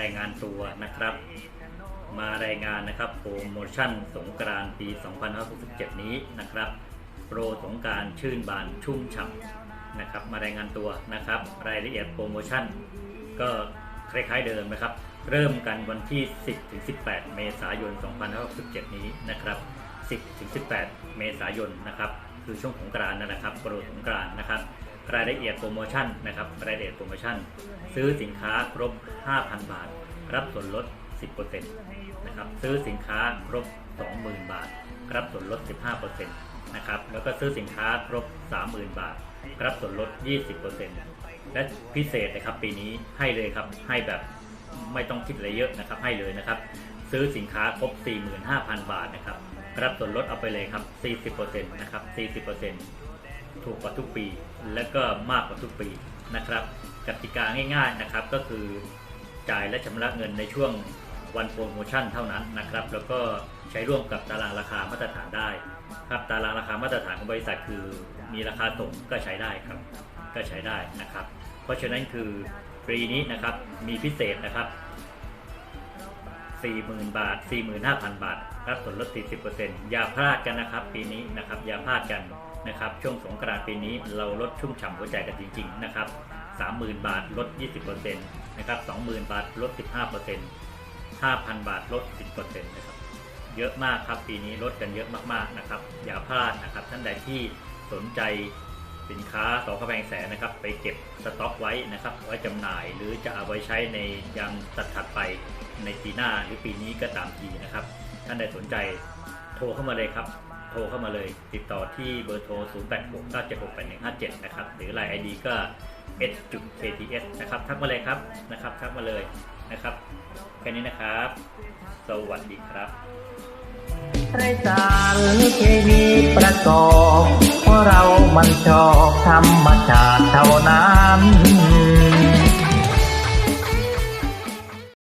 รายงานตัวนะครับ มารายงานนะครับโปรโมชั่นสงกรานต์ปี 2567 นี้นะครับ โปรสงการชื่นบานชุ่มฉ่ำนะครับ มารายงานตัวนะครับ รายละเอียดโปรโมชั่น ก็คล้ายๆเดิมนะครับ เริ่มกันวันที่ 10-18 เมษายน 2567 นี้นะครับ10-18 เมษายนนะครับ คือช่วงสงกรานต์นั่นแะครับโปรสงกรานต์นะครับ รายละเอียดโปรโมชั่นนะครับรายละเอียดโปรโมชั่น ซื้อสินค้าครบ 5,000 บาท รับส่วนลด 10%นะครับซื้อสินค้าครบ 20,000 บาท รับส่วนลด 15%นะครับแล้วก็ซื้อสินค้าครบ 30,000 บาท รับส่วนลด 20%และพิเศษนะครับปีนี้ให้เลยครับให้แบบไม่ต้องคิดอะไรเยอะนะครับให้เลยนะครับ ซื้อสินค้าครบ 45,000 บาทนะครับรับส่วนลดเอาไปเลยครับ 40%นะครับ 40% ถูกกว่าทุกปี และก็มากกว่าทุกปีนะครับกติกาง่ายๆนะครับก็คือจ่ายและชำระเงินในช่วงวันโปรโมชั่นเท่านั้นนะครับ แล้วก็ใช้ร่วมกับตารางราคามาตรฐานได้ครับตารางราคามาตรฐานของบริษัทคือมีราคาส่งก็ใช้ได้ครับ ก็ใช้ได้นะครับ เพราะฉะนั้นคือปีนี้นะครับมีพิเศษนะครับ 40,000 บาท 45,000 บาท รับส่วนลด 40%อย่าพลาดกันนะครับ ปีนี้นะครับอย่าพลาดกัน นะครับช่วงสงกรานต์ปีนี้เราลดชุ่มฉ่ำหัวใจกันจริง ๆ นะครับ 30,000 บาทลด 20%นะครับ 20,000 บาทลด 15% 5,000 บาทลด 10%นะครับเยอะมากครับปีนี้ลดกันเยอะมากๆนะครับ อย่าพลาดนะครับ ท่านใดที่สนใจสินค้าสองกระแพงแสนนะครับ ไปเก็บสต็อกไว้นะครับไว้จำหน่ายหรือจะเอาไว้ใช้ในยามถัดไปในปีหน้าหรือปีนี้ก็ตามทีนะครับ ท่านใดสนใจโทรเข้ามาเลยครับ ทรเข้ามาเลย ติดต่อที่เบอร์โทร 0869768157 นะครับ หรือ Line ID ก็ s.kts นะครับ ทักมาเลยครับนะครับ ทักมาเลยนะครับ แค่นี้นะครับ สวัสดีครับไรสารเคมีประกอบ เพราะเรามันชอบธรรมชาติเท่านั้น